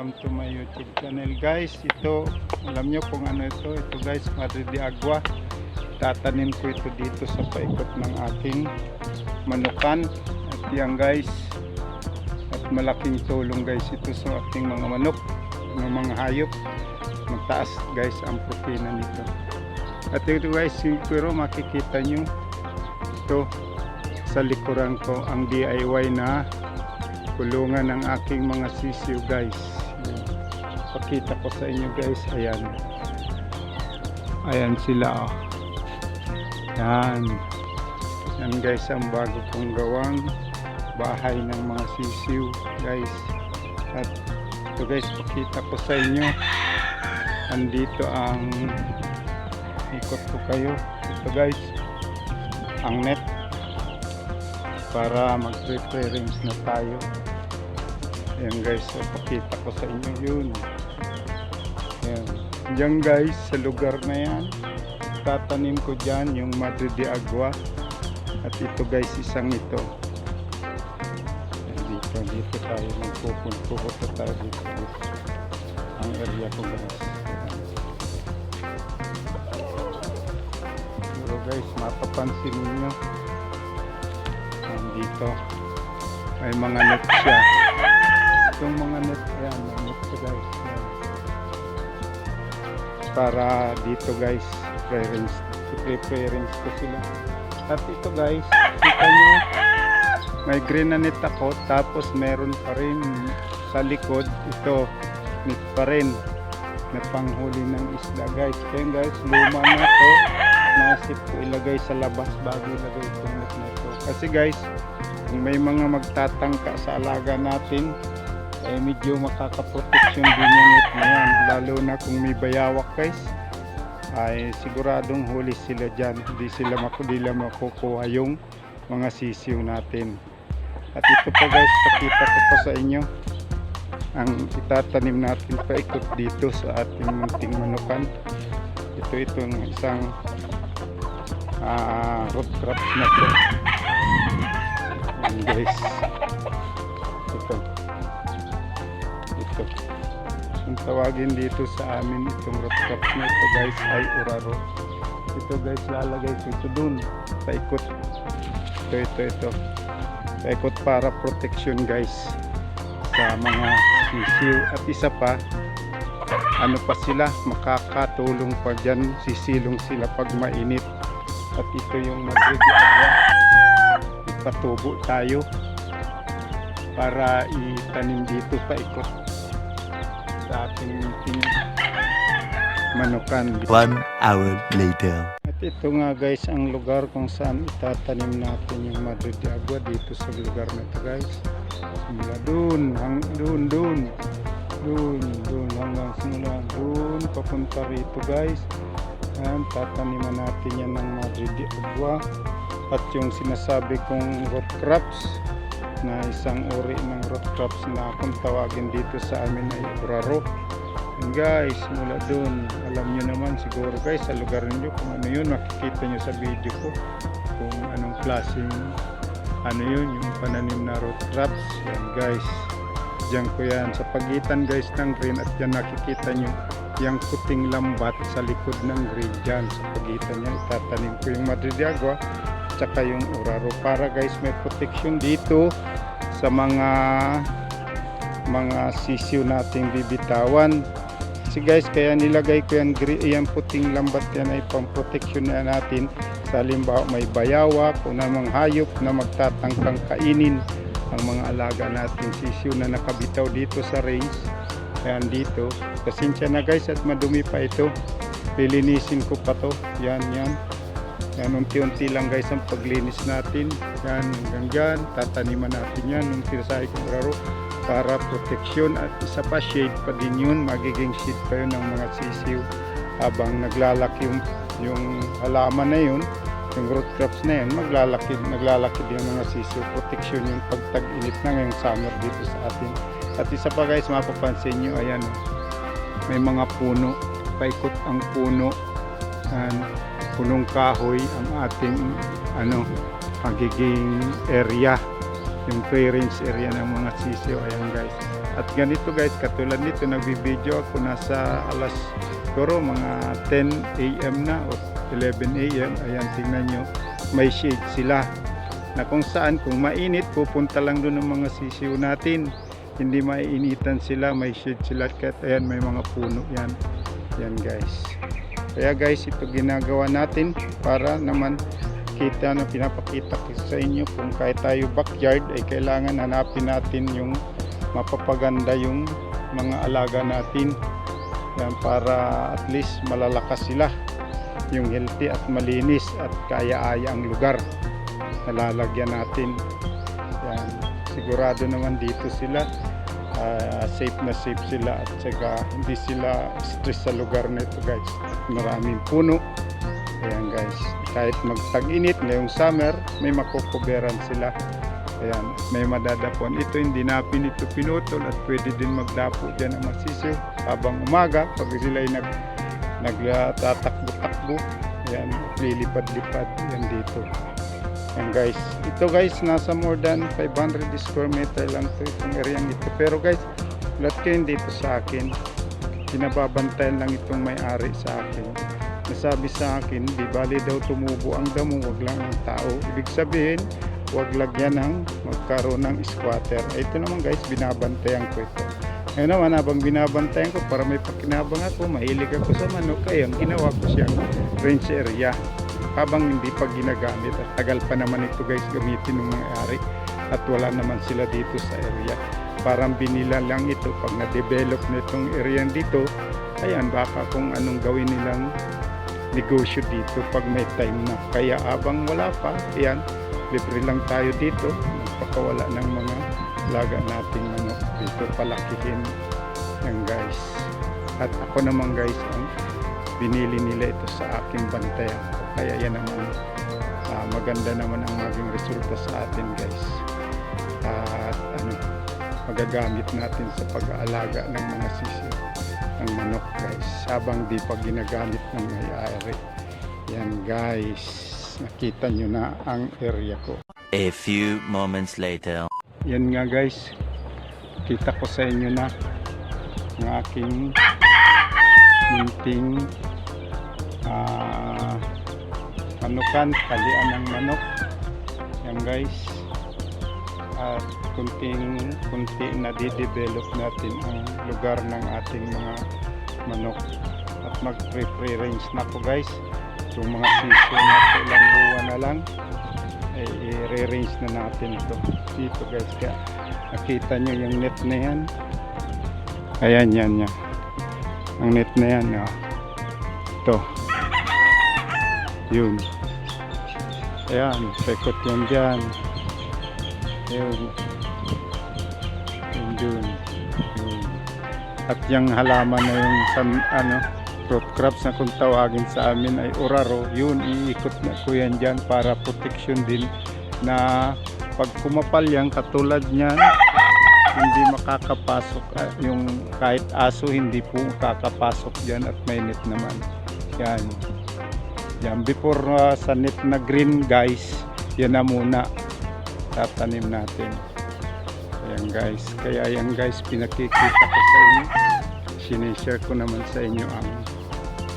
welcome to my YouTube channel guys. Ito, alam nyo kung ano ito. Ito guys, Madre de Agua. Tatanim ko ito dito sa paikot ng aking manukan. At yan guys, at malaking tulong guys ito sa ating mga manok, ng mga hayop. Magtaas guys ang protina nito. At ito guys, pero makikita nyo ito sa likuran ko ang DIY na kulungan ng aking mga sisiw guys. Pakita ko sa inyo guys. Ayan. Ayan sila oh. yan. Yan guys ang bago kong gawang bahay ng mga sisiw guys. At ito guys pakita ko sa inyo. Andito ang ikot ko kayo. Ito guys ang net para mag-preference na tayo. Ayan guys, so pakita ko sa inyo. Yun. Diyan guys, sa lugar na yan, tatanim ko dyan yung Madre de Agua. At ito guys, isang ito. Dito, dito tayo magpupunta tayo dito. Ang area ko guys. Pero guys, mapapansin Ayan, dito. May mga net siya itong mga net yan mga net guys. Para dito guys preference preference ko sila. At ito guys kita nyo may green na net ako tapos meron pa rin sa likod ito net pa rin na panghuli ng isda guys. Kaya guys luma na to. Naisip ko ilagay sa labas bago ilagay itong net na ito kasi guys may mga magtatangka sa alaga natin eh medyo makakaproteksyon din yung net na yan lalo na kung may bayawak guys ay siguradong huli sila dyan. Hindi sila makudila makukuha yung mga sisiw natin. At ito po guys pakita ko po sa inyo. Ang itatanim natin paikot dito sa ating munting manukan. Ito itong isang ah root crops na to. Ayan, guys. Ito ito ang tawagin dito sa amin itong root crops na ito guys ay uraro. Ito guys lalagay ko ito dun paikot ito ito ito. Paikot para protection guys sa mga sisiw at isa pa ano pa sila makakatulong pa dyan sisilong sila pag mainit. At ito yung magregya ipatubo tayo para itanim dito paikot sa ating manukan. One hour later. at ito nga guys ang lugar kung saan itatanim natin yung Madre de Agua dito sa lugar na ito guys. Simula dun hang dun dun. Dun dun hanggang simula dun papunta rito guys. Yan tataniman natin yan ng Madre de Agua. At yung sinasabi kong root crops na isang uri ng root crops na kung tawagin dito sa amin ay uraro And guys, mula doon, alam nyo naman siguro guys, sa lugar ninyo kung ano yun, makikita nyo sa video ko kung anong klaseng ano yun, yung pananim na root crops. Yan guys, diyan ko yan. Sa pagitan guys ng green at yan nakikita nyo yung puting lambat sa likod ng green dyan. Sa pagitan niya, itatanim ko yung Agua tsaka yung Uraro para guys may protection dito sa mga mga sisiw nating bibitawan. Kasi guys, kaya nilagay ko yan, yan puting lambat yan ay pang protection na natin sa halimbawa may bayawak o namang hayop na magtatangkang kainin ang mga alaga nating sisiw na nakabitaw dito sa range. Ayan dito. Pasensya na guys at madumi pa ito. Lilinisin ko pa to. Yan, yan. Yan, unti-unti lang guys ang paglinis natin. Yan, hanggang dyan. Tataniman natin yan. Yung tirasahe kong raro para protection at isa pa shade pa din yun. Magiging shade pa yun ng mga sisiw habang naglalaki yung, yung halaman na yun yung root crops na yun. Maglalaki, naglalaki din yung mga sisiw. Protection yung pag tag-init na ngayong summer dito sa atin. At isa pa guys mapapansin nyo ayan oh, may mga puno. Paikot ang puno. And punong kahoy ang ating ano magiging area yung clearance area ng mga sisiyo ayan guys At ganito guys, katulad nito, nagbibideo ako nasa alas siguro mga 10 a.m. na o 11 a.m. Ayan, tingnan nyo, may shade sila. Na kung saan, kung mainit, pupunta lang doon ng mga sisiw natin. Hindi maiinitan sila, may shade sila. Kahit ayan, may mga puno yan. Yan guys. Kaya guys, ito ginagawa natin para naman kita na pinapakita sa inyo kung kahit tayo backyard ay kailangan hanapin natin yung mapapaganda yung mga alaga natin. Yan para at least malalakas sila yung healthy at malinis at kaya-aya ang lugar na lalagyan natin. Yan sigurado naman dito sila ah, safe na safe sila at saka hindi sila stress sa lugar nito guys. Maraming puno. Ayan guys. Kahit magtag-init ngayong summer may makukuberan sila. Ayan may madadapon. Ito hindi napin ito pinutol at pwede din magdapo dyan ang magsisiw habang umaga pag sila ay nag nagtatakbo-takbo. Ayan lilipad-lipad yan dito Ayan guys, ito guys nasa more than 500 square meter lang to itong area ito. Pero guys, lahat kayo dito sa akin. Pinababantayan lang itong may-ari sa akin. Nasabi sa akin, di bali daw tumubo ang damo, wag lang ang tao. Ibig sabihin, wag lagyan ng magkaroon ng squatter. Ito naman guys, binabantayan ko ito. Ngayon naman, habang binabantayan ko, para may pakinabang ako, mahilig ako sa manok, kaya ang ginawa ko siyang range area habang hindi pa ginagamit at tagal pa naman ito guys gamitin ng mga ari at wala naman sila dito sa area. Parang binila lang ito. Pag na-develop na itong area dito ayan baka kung anong gawin nilang negosyo dito pag may time na. Kaya habang wala pa ayan libre lang tayo dito. Magpakawala ng mga laga nating manok dito palakihin yan guys. At ako naman guys ang binili nila ito sa aking bantayan kaya yan naman ah, maganda naman ang maging resulta sa atin guys. At ano magagamit natin sa pag-aalaga ng mga sisiyo ng manok guys. Habang di pa ginagamit ng may-ari. Yan guys. Nakita nyo na ang area ko. A few moments later. yan nga guys. Kita ko sa inyo na ang aking munting ah manukan kalian ng manok. Yan guys. At kunting kunti na di-develop natin ang lugar ng ating mga manok. At mag free range na po guys. So mga sisyo na po ilang buwan na lang ay i-rearrange na natin ito. Dito guys kaya nakita nyo yung net na yan. Ayan yan yan. Ang net na yan oh. ito yun. Ayan pekot yan dyan. Yun. Yun yun. Yun. At yung halaman na yung san, ano fruit crops na kung tawagin sa amin ay oraro yun iikot na ko yan dyan para protection din na pag kumapal yan katulad niyan hindi makakapasok ah, yung kahit aso hindi po kakapasok dyan at may net naman. Yan yan before ah, sa net na green guys yan na muna tatanim natin. Ayan guys. Kaya yan guys pinakikita ko sa inyo. Sinishare ko naman sa inyo ang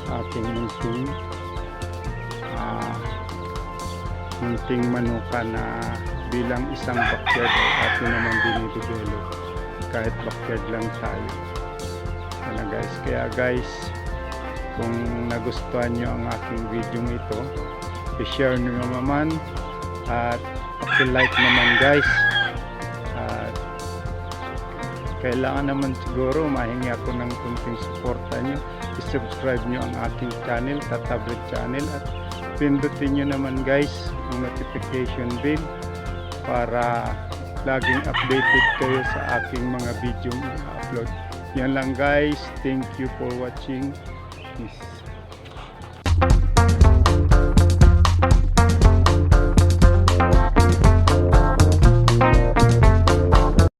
aking munting ah munting manuka na bilang isang backyard ay atin naman dinidevelop kahit backyard lang tayo. Ano guys. Kaya guys kung nagustuhan nyo ang aking video ito i-share nyo naman at paki-like naman guys. At kailangan naman siguro mahingi ako ng kunting suporta nyo i-subscribe nyo ang aking channel Tatablet channel at pindutin nyo naman guys ang notification bell para laging updated kayo sa aking mga video na upload. Yan lang guys. Thank you for watching 嗯